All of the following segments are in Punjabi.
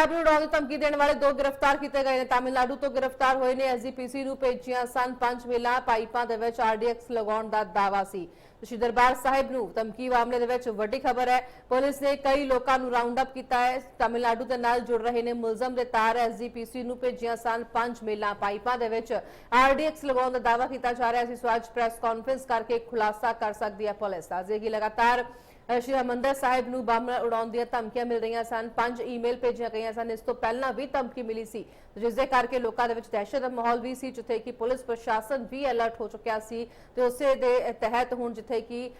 ਸਾਹਿਬ ਨੂੰ ਉਡਾਉਣ ਦੀ ਧਮਕੀ ਦੇਣ ਵਾਲੇ ਦੋ ਗ੍ਰਿਫਤਾਰ ਕੀਤੇ ਗਏ ਨੇ। ਤਾਮਿਲਨਾਡੂ ਤੋਂ ਗ੍ਰਿਫਤਾਰ ਹੋਏ ਨੇ ਐਸਜੀਪੀਸੀ ਨੂੰ ਭੇਜੀਆਂ ਸਨ ਪੰਜ ਮੇਲਾ ਪਾਈਪਾਂ ਦੇ ਵਿੱਚ ਆਰਡੀਐਕਸ ਲਗਾਉਣ ਦਾ ਦਾਵਾ ਸੀ। ਸ਼੍ਰੀ ਦਰਬਾਰ ਸਾਹਿਬ ਨੂੰ ਧਮਕੀ ਮਾਮਲੇ ਦੇ ਵਿੱਚ ਵੱਡੀ ਖਬਰ ਹੈ। ਪੁਲਿਸ ਨੇ ਕਈ ਲੋਕਾਂ ਨੂੰ ਰਾਉਂਡ ਅਪ ਕੀਤਾ ਹੈ। ਤਾਮਿਲਨਾਡੂ ਦੇ ਨਾਲ ਜੁੜ ਰਹੇ ਨੇ ਮੁਲਜ਼ਮ ਦੇ ਤਾਰ ਐਸਜੀਪੀਸੀ ਨੂੰ ਭੇਜੀਆਂ ਸਨ ਪੰਜ ਮੇਲਾ ਪਾਈਪਾਂ ਦੇ ਵਿੱਚ ਆਰਡੀਐਕਸ ਲਗਾਉਣ ਦਾ ਦਾਵਾ ਕੀਤਾ ਜਾ ਰਿਹਾ ਸੀ। ਸੋ ਅੱਜ ਪ੍ਰੈਸ ਕਾਨਫਰੰਸ ਕਰਕੇ ਖੁਲਾਸਾ ਕਰ ਸਕਦੀ ਹੈ ਪੁਲਿਸ। ਦੱਸਦੇ ਕਿ ਲਗਾਤਾਰ ਸ਼੍ਰੀ ਹਰਮੰਦਰ ਸਾਹਿਬ ਨੂੰ ਬੰਬ ਉਡਾਉਣ ਦੀਆਂ ਧਮਕੀਆਂ ਮਿਲ ਰਹੀਆਂ ਸਨ। ਪੰਜ ਈਮੇਲ ਭੇਜੀਆਂ ਗਈਆਂ ਸਨ। ਇਸ ਤੋਂ ਪਹਿਲਾਂ ਵੀ ਧਮਕੀ ਮਿਲੀ ਸੀ। ਜਿਸ ਦੇ ਕਰਕੇ ਲੋਕਾਂ ਦੇ ਵਿੱਚ ਦਹਿਸ਼ਤ ਦਾ ਮਾਹੌਲ ਵੀ ਸੀ, ਜਿੱਥੇ ਕਿ ਪੁਲਿਸ ਪ੍ਰਸ਼ਾਸਨ ਵੀ ਅਲਰਟ ਹੋ ਚੁੱਕਿਆ ਸੀ ਤੇ ਉਸੇ ਦੇ ਤਹਿਤ ਹੁਣ ਜਿੱਥੇ ਕਿ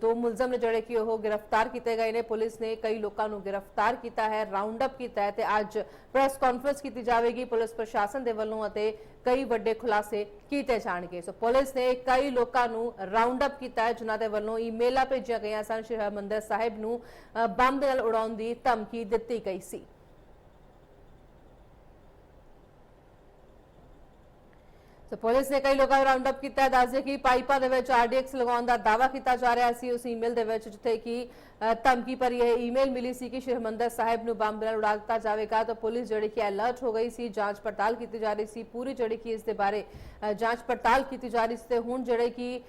ਦੋ ਮੁਲਜ਼ਮ ਨੇ ਜਿਹੜੇ ਕਿ ਉਹ ਗ੍ਰਿਫਤਾਰ ਕੀਤੇ ਗਏ ਨੇ। ਪੁਲਿਸ ਨੇ ਕਈ ਲੋਕਾਂ ਨੂੰ ਗ੍ਰਿਫਤਾਰ ਕੀਤਾ ਹੈ ਰਾਉਂਡ ਅਪ ਕੀਤਾ ਹੈ ਤੇ ਅੱਜ ਪ੍ਰੈਸ ਕਾਨਫਰੰਸ ਕੀਤੀ ਜਾਵੇਗੀ ਪੁਲਿਸ ਪ੍ਰਸ਼ਾਸਨ ਦੇ ਵੱਲੋਂ ਅਤੇ ਕਈ ਵੱਡੇ ਖੁਲਾਸੇ ਕੀਤੇ ਜਾਣਗੇ। ਸੋ ਪੁਲਿਸ ਨੇ ਕਈ ਲੋਕਾਂ ਨੂੰ ਰਾਉਂਡ ਅਪ ਕੀਤਾ ਹੈ ਜਿਨ੍ਹਾਂ ਦੇ ਵੱਲੋਂ ਈਮੇਲਾਂ ਭੇਜੀਆਂ ਗਈਆਂ ਸਨ। ਸ਼੍ਰੀ ਹਰਿਮੰਦਰ ਸਾਹਿਬ ਨੂੰ ਅ, ਬੰਬ ਦੇ ਨਾਲ ਉਡਾਉਣ ਦੀ ਧਮਕੀ ਦਿੱਤੀ ਗਈ ਸੀ। ਸੋ ਪੁਲਿਸ ਨੇ ਕਈ ਲੋਕਾਂ ਨੂੰ ਰਾਉਂਡ ਅਪ ਕੀਤਾ। ਹੈ ਦੱਸਦੇ ਕਿ ਪਾਈਪਾਂ ਦੇ ਵਿੱਚ ਆਰਡੀਐਕਸ ਲਗਾਉਣ ਦਾ ਦਾਵਾ ਕੀਤਾ ਜਾ ਰਿਹਾ ਸੀ। ਉਸ ਈਮੇਲ ਦੇ ਵਿੱਚ ਜਿੱਥੇ ਕਿ ਧਮਕੀ ਭਰੀ ਇਹ ਈਮੇਲ ਮਿਲੀ ਸੀ ਕਿ ਸ਼੍ਰੀ ਹਰਿਮੰਦਰ ਸਾਹਿਬ ਨੂੰ ਬੰਬ ਨਾਲ ਉਡਾ ਦਿੱਤਾ ਜਾਵੇਗਾ। ਤਾਂ ਪੁਲਿਸ ਜਿਹੜੀ ਕਿ ਅਲਰਟ ਹੋ ਗਈ ਸੀ, ਜਾਂਚ ਪੜਤਾਲ ਕੀਤੀ ਜਾ ਰਹੀ ਸੀ। ਪੂਰੀ ਜਿਹੜੀ ਕਿ ਇਸ ਦੇ ਬਾਰੇ ਜਾਂਚ ਪੜਤਾਲ ਕੀਤੀ ਜਾ ਰਹੀ ਸੀ ਤੇ ਹੁਣ ਜਿਹੜੇ ਕਿ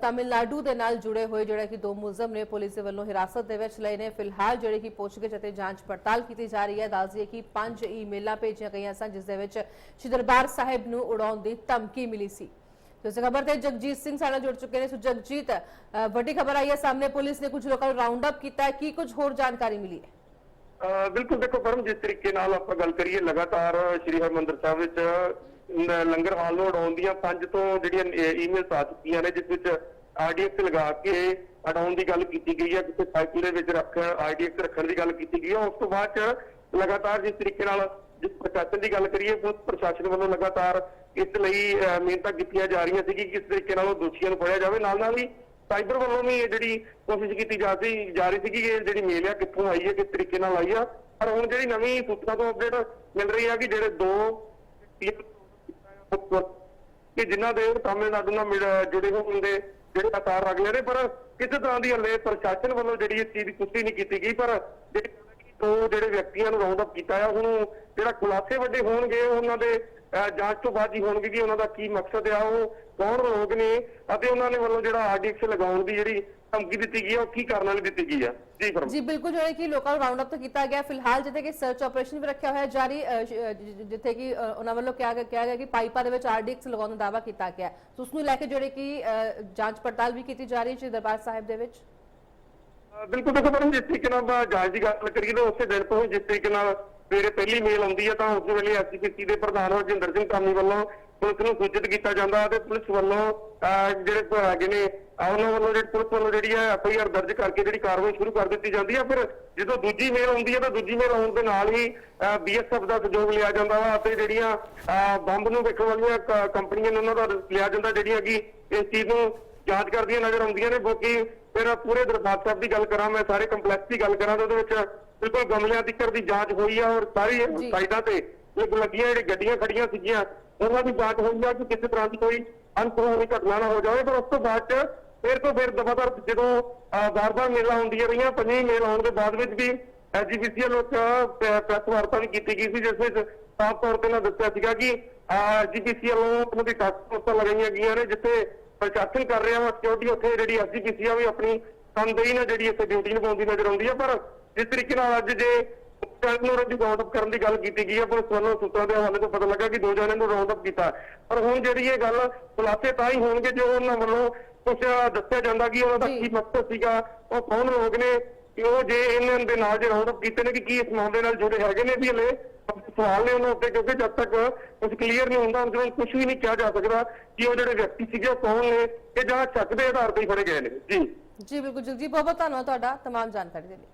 ਤਾਮਿਲਨਾਡੂ ਦੇ ਨਾਲ ਜੁੜੇ ਹੋਏ ਜਿਹੜੇ ਕਿ ਦੋ ਮੁਲਜ਼ਮ ਨੇ ਪੁਲਿਸ ਦੇ ਵੱਲੋਂ ਹਿਰਾਸਤ ਦੇ ਵਿੱਚ ਲਏ ਨੇ। ਫਿਲਹਾਲ ਜਿਹੜੇ ਕਿ ਪੁੱਛਗਿੱਛ ਅਤੇ ਜਾਂਚ ਪੜਤਾਲ ਕੀਤੀ ਜਾ ਰਹੀ ਹੈ। ਦੱਸ ਦਈਏ ਕਿ ਪੰਜ ਈਮੇਲਾਂ ਭੇਜੀਆਂ ਗਈਆਂ ਸਨ, ਜਿਸ ਦੇ ਵਿੱਚ ਸ਼੍ਰੀ ਦਰਬਾਰ ਸਾਹਿਬ ਨੂੰ ਉਡਾਉਣ ਦੀ ਧਮਕੀ ਮਿਲੀ ਸੀ ਤੇ ਇਸ ਖਬਰ ਤੇ ਜਗਜੀਤ ਸਿੰਘ ਸਾਡੇ ਨਾਲ ਜੁੜ ਚੁੱਕੇ ਨੇ ਸੋ ਜਗਜੀਤ ਅ, ਵੱਡੀ ਖਬਰ ਆਈ ਹੈ ਸਾਹਮਣੇ ਪੁਲਿਸ ਨੇ ਕੁਝ ਲੋਕਾਂ ਨੂੰ ਰਾਉਂਡ ਅਪ ਕੀਤਾ ਹੈ ਕੀ ਕੁਝ ਹੋਰ ਜਾਣਕਾਰੀ ਮਿਲੀ ਹੈ ਅਹ ਬਿਲਕੁਲ ਦੇਖੋ ਪਰਮ ਜਿਸ ਤਰੀਕੇ ਨਾਲ ਆਪਾਂ ਗੱਲ ਕਰੀਏ ਲਗਾਤਾਰ ਸ੍ਰੀ ਹਰਮੰਦਰ ਸਾਹਿਬ ਵਿੱਚ ਨ- ਲੰਗਰ ਹਾਲ ਨੂੰ ਉਡਾਉਣ ਦੀਆਂ ਪੰਜ ਤੋਂ ਜਿਹੜੀਆਂ ਈਮੇਲਸ ਆ ਚੁੱਕੀਆਂ ਨੇ ਜਿਸ ਵਿੱਚ ਆਰਡੀਐਕਸ ਲਗਾ ਕੇ ਉਡਾਉਣ ਦੀ ਗੱਲ ਕੀਤੀ ਗਈ ਹੈ ਕਿਸੇ ਸਾਈਕਲ ਦੇ ਵਿੱਚ ਰੱਖ ਆਰਡੀਐਕਸ ਰੱਖਣ ਦੀ ਗੱਲ ਕੀਤੀ ਗਈ ਹੈ ਉਸ ਤੋਂ ਬਾਅਦ ਚ ਲਗਾਤਾਰ ਜਿਸ ਤਰੀਕੇ ਨਾਲ ਜਿਸ ਪ੍ਰਸ਼ਾਸਨ ਦੀ ਗੱਲ ਕਰੀਏ ਪੁਲਿਸ ਪ੍ਰਸ਼ਾਸਨ ਵੱਲੋਂ ਲਗਾਤਾਰ ਇਸ ਲਈ ਮਿਹਨਤਾਂ ਕੀਤੀਆਂ ਜਾ ਰਹੀਆਂ ਸੀ ਕਿ ਕਿਸ ਤਰੀਕੇ ਨਾਲ ਉਹ ਦੋਸ਼ੀਆਂ ਨੂੰ ਫੜਿਆ ਜਾਵੇ। ਨਾਲ ਨਾਲ ਹੀ ਸਾਈਬਰ ਵੱਲੋਂ ਵੀ ਇਹ ਜਿਹੜੀ ਕੋਸ਼ਿਸ਼ ਕੀਤੀ ਜਾ ਰਹੀ ਜਾ ਰਹੀ ਸੀ ਕਿ ਇਹ ਜਿਹੜੀ ਮੇਲ ਆ ਕਿੱਥੋਂ ਆਈ ਹੈ, ਕਿਸ ਤਰੀਕੇ ਨਾਲ ਆਈ ਆ। ਪਰ ਹੁਣ ਜਿਹੜੀ ਨਵੀਂ ਸੂਤਰਾਂ ਤੋਂ ਅਪਡੇਟ ਮਿਲ ਰਹੀ ਆ ਕਿ ਜਿਹੜੇ ਦੋ ਕਿ ਜਿਨ੍ਹਾਂ ਦੇ ਤਾਮਿਲਨਾਡੂ ਨਾਲ ਮਿਲ- ਜੁੜੇ ਹੋਣ ਦੇ ਜਿਹੜੇ ਆਸਾਰ ਲੱਗ ਨੇ, ਪਰ ਕਿਸੇ ਤਰ੍ਹਾਂ ਦੀ ਹਲੇ ਪ੍ਰਸ਼ਾਸਨ ਵੱਲੋਂ ਜਿਹੜੀ ਇਸ ਚੀਜ਼ ਦੀ ਪੁਸ਼ਟੀ ਨਹੀਂ ਕੀਤੀ ਗਈ, ਪਰ ਜਿਹੜੀ ਦੋ ਜਿਹੜੇ ਵਿਅਕਤੀਆਂ ਨੂੰ ਰਾਉਂਡ ਅਪ ਕੀਤਾ ਆ ਹੁਣ ਜਿਹੜਾ ਖੁਲਾਸੇ ਵੱਡੇ ਹੋਣਗੇ, ਉਹਨਾਂ ਦੇ ਜਾਂਚ ਤੋਂ ਬਾਅਦ ਹੀ ਹੋਣਗੇ ਕਿ ਉਹਨਾਂ ਦਾ ਕੀ ਮਕਸਦ ਆ, ਉਹ ਕੌਣ ਲੋਕ ਨੇ ਅਤੇ ਉਹਨਾਂ ਨੇ ਵੱਲੋਂ ਜਿਹੜਾ ਆਰਡੀਐਕਸ ਲਗਾਉਣ ਦੀ ਜਿਹੜੀ ਧਮਕੀ ਦਿੱਤੀ ਗਈ ਉਹ ਕੀ ਕਰਨ ਵਾਲੀ ਦਿੱਤੀ ਗਈ ਆ? ਜੀ ਫਰਮ ਜੀ, ਬਿਲਕੁਲ ਜਿਹੜੇ ਕਿ ਲੋਕਾਂ ਰਾਉਂਡ ਅਪ ਤਾਂ ਕੀਤਾ ਗਿਆ। ਫਿਲਹਾਲ ਜਿੱਥੇ ਕਿ ਸਰਚ ਆਪਰੇਸ਼ਨ ਵੀ ਰੱਖਿਆ ਹੋਇਆ, ਜਾਰੀ ਜਿੱਥੇ ਕਿ ਉਹਨਾਂ ਵੱਲੋਂ ਕਿਹਾ ਗਿਆ ਕਿਹਾ ਗਿਆ ਕਿ ਪਾਈਪਾਂ ਦੇ ਵਿੱਚ ਆਰਡੀਐਕਸ ਲਗਾਉਣ ਦਾ ਦਾਵਾ ਕੀਤਾ ਗਿਆ। ਹੈ। ਸੋ ਉਸ ਨੂੰ ਲੈ ਕੇ ਜਿਹੜੇ ਕਿ ਜਾਂਚ ਪੜਤਾਲ ਵੀ ਕੀਤੀ ਜਾ ਰਹੀ ਹੈ ਦਰਬਾਰ ਸਾਹਿਬ ਦੇ ਵਿੱਚ। ਬਿਲਕੁਲ ਦੇਖੋ ਪਰ ਜਿਸ ਤਰੀਕੇ ਨਾਲ ਆਪਾਂ ਜਾਂਚ ਦੀ ਗੱਲ ਕਰੀਏ ਤਾਂ ਉਸੇ ਦਿਨ ਤੋਂ ਜਿਸ ਤਰੀਕੇ ਨਾਲ ਸਵੇਰੇ ਪਹਿਲੀ ਮੇਲ ਆਉਂਦੀ ਹੈ ਤਾਂ ਉਸ ਵੇਲੇ ਐਸਜੀਪੀਸੀ ਦੇ ਪ੍ਰਧਾਨ ਹਰਜਿੰਦਰ ਸਿੰਘ ਕਾਮੀ ਵੱਲੋਂ ਪੁਲਿਸ ਨੂੰ ਸੂਚਿਤ ਕੀਤਾ ਜਾਂਦਾ ਤੇ ਪੁਲਿਸ ਵੱਲੋਂ ਜਿਹੜੇ ਹੈਗੇ ਨੇ ਉਹਨਾਂ ਵੱਲੋਂ ਜਿਹੜੀ ਪੁਲਿਸ ਵੱਲੋਂ ਜਿਹੜੀ ਹੈ ਐਫਆਈਆਰ ਦਰਜ ਕਰਕੇ ਜਿਹੜੀ ਕਾਰਵਾਈ ਸ਼ੁਰੂ ਕਰ ਦਿੱਤੀ ਜਾਂਦੀ ਹੈ। ਫਿਰ ਜਦੋਂ ਦੂਜੀ ਮੇਲ ਆਉਂਦੀ ਹੈ ਤਾਂ ਦੂਜੀ ਮੇਲ ਆਉਣ ਦੇ ਨਾਲ ਹੀ ਬੀਐਸਐਫ ਦਾ ਸਹਿਯੋਗ ਲਿਆ ਜਾਂਦਾ ਵਾ ਅਤੇ ਜਿਹੜੀਆਂ ਅਹ, ਬੰਬ ਨੂੰ ਵੇਖਣ ਵਾਲੀਆਂ ਕੰਪਨੀਆਂ ਨੇ ਉਹਨਾਂ ਦਾ ਲਿਆ ਜਾਂਦਾ ਜਿਹੜੀਆਂ ਕਿ ਇਸ ਚੀਜ਼ ਨੂੰ ਜਾਂਚ ਕਰਦੀਆਂ ਨਜ਼ਰ ਆਉਂਦੀਆਂ ਨੇ ਕਿਉਂਕਿ ਫਿਰ ਪੂਰੇ ਦਰਬਾਰ ਸਾਹਿਬ ਦੀ ਗੱਲ ਕਰਾਂ ਮੈਂ ਸਾਰੇ ਕੰਪਲੈਕਸ ਦੀ ਗੱਲ ਕਰਾਂ ਤਾਂ ਉਹਦੇ ਵਿੱਚ ਬਿਲਕੁਲ ਗਮਲਿਆਂ ਤੱਕ ਦੀ ਜਾਂਚ ਹੋਈ ਆ ਔਰ ਸਾਰੀ। ਸਾਈਡਾਂ ਤੇ ਇਹ ਲੱਗੀਆਂ ਜਿਹੜੀ ਗੱਡੀਆਂ ਖੜੀਆਂ ਸੀਗੀਆਂ ਉਹਨਾਂ ਦੀ ਜਾਂਚ ਹੋਈ ਆ ਕਿ ਕਿਸੇ ਤਰ੍ਹਾਂ ਦੀ ਕੋਈ ਅਨਸੁਖਾਵੀ ਘਟਨਾ ਨਾ ਹੋ ਜਾਵੇ ਪਰ ਉਸ ਤੋਂ ਬਾਅਦ ਚ ਫਿਰ ਤੋਂ ਫਿਰ ਦਫਾਦਾਰ ਜਦੋਂ ਬਾਰ-ਬਾਰ ਮੇਲਾ ਹੁੰਦੀਆਂ ਰਹੀਆਂ ਪੰਜਵੀਂ ਮੇਲ ਆਉਣ ਦੇ ਬਾਅਦ ਵਿੱਚ ਵੀ ਐਜੀਪੀਸੀ ਵੱਲੋਂ ਪ੍ਰੈਸ ਵਾਰਤਾ ਵੀ ਕੀਤੀ ਗਈ ਸੀ ਜਿਸ ਵਿੱਚ ਸਾਫ਼ ਤੌਰ ਤੇ ਨਾ ਦੱਸਿਆ ਸੀਗਾ ਕਿ ਐਜੀਪੀਸੀ ਵੱਲੋਂ ਉਹਨਾਂ ਦੀ ਟਾਸਕ ਫੋਰਸਾਂ ਲਗਾਈਆਂ ਗਈਆਂ ਨੇ ਜਿੱਥੇ ਪ੍ਰਸ਼ਾਸਨ ਕਰ ਰਿਹਾ ਵਾ ਸਿਕਿਉਰਿਟੀ ਉੱਥੇ ਜਿਹੜੀ ਐਸਜੀਪੀਸੀ ਆ ਵੀ ਆਪਣੀ ਤਨਦੇਹੀ ਨਾਲ ਜਿਹੜੀ ਇੱਥੇ ਡਿਊਟੀ ਨਿਭਾਉਂਦੀ ਨਜ਼ਰ ਆਉਂਦੀ ਹੈ ਪਰ ਜਿਸ ਤਰੀਕੇ ਨਾਲ ਅੱਜ ਜੇ ਜਨ ਨੂੰ ਰੱਜੀ ਰਾਉਂਡ ਅਪ ਕਰਨ ਦੀ ਗੱਲ ਕੀਤੀ ਗਈ ਹੈ ਪੁਲਿਸ ਵੱਲੋਂ ਸੂਤਰਾਂ ਦੇ ਹਵਾਲੇ ਤੋਂ ਪਤਾ ਲੱਗਾ ਕਿ ਦੋ ਜਣਿਆਂ ਨੂੰ ਰਾਉਂਡ ਅਪ ਕੀਤਾ ਪਰ ਹੁਣ ਜਿਹੜੀ ਇਹ ਗੱਲ ਖੁਲਾਸੇ ਤਾਂ ਹੀ ਹੋਣਗੇ ਜੋ ਉਹਨਾਂ ਵੱਲੋਂ ਕੁਝ ਦੱਸਿਆ ਜਾਂਦਾ ਕਿ ਉਹਨਾਂ ਦਾ। ਕੀ ਮਕਸਦ ਸੀਗਾ ਉਹ ਕੌਣ ਲੋਕ ਨੇ ਕਿ ਉਹ ਜੇ ਇਹਨਾਂ ਦੇ ਨਾਲ ਜੇ ਰਾਉਂਡ ਅਪ ਕੀਤੇ ਨੇ ਕਿ ਕੀ ਇਸ ਮਾਮਲੇ ਨਾਲ ਜੁੜੇ ਹੈਗੇ ਨੇ ਵੀ ਹਲੇ ਸਵਾਲ ਨੇ ਉਹਨਾਂ ਉੱਤੇ ਕਿਉਂਕਿ ਜਦ ਤੱਕ ਕੁਝ ਕਲੀਅਰ ਨਹੀਂ ਹੁੰਦਾ ਉਹਨਾਂ ਕੁਝ ਵੀ ਨਹੀਂ ਕਿਹਾ ਜਾ ਸਕਦਾ ਕਿ ਉਹ ਜਿਹੜੇ ਵਿਅਕਤੀ ਸੀਗੇ ਉਹ ਕੌਣ ਨੇ ਕਿ ਜਾਂ ਸ਼ੱਕ ਦੇ ਆਧਾਰ ਤੇ ਹੀ ਫੜੇ ਗਏ ਨੇ ਜੀ ਜੀ ਬਿਲਕੁਲ ਜਗਜੀਤ ਬਹੁਤ ਬਹੁਤ ਧੰਨਵਾਦ ਤੁਹਾਡਾ तमाम ਜਾਣਕਾਰੀ ਦੇ ਲਈ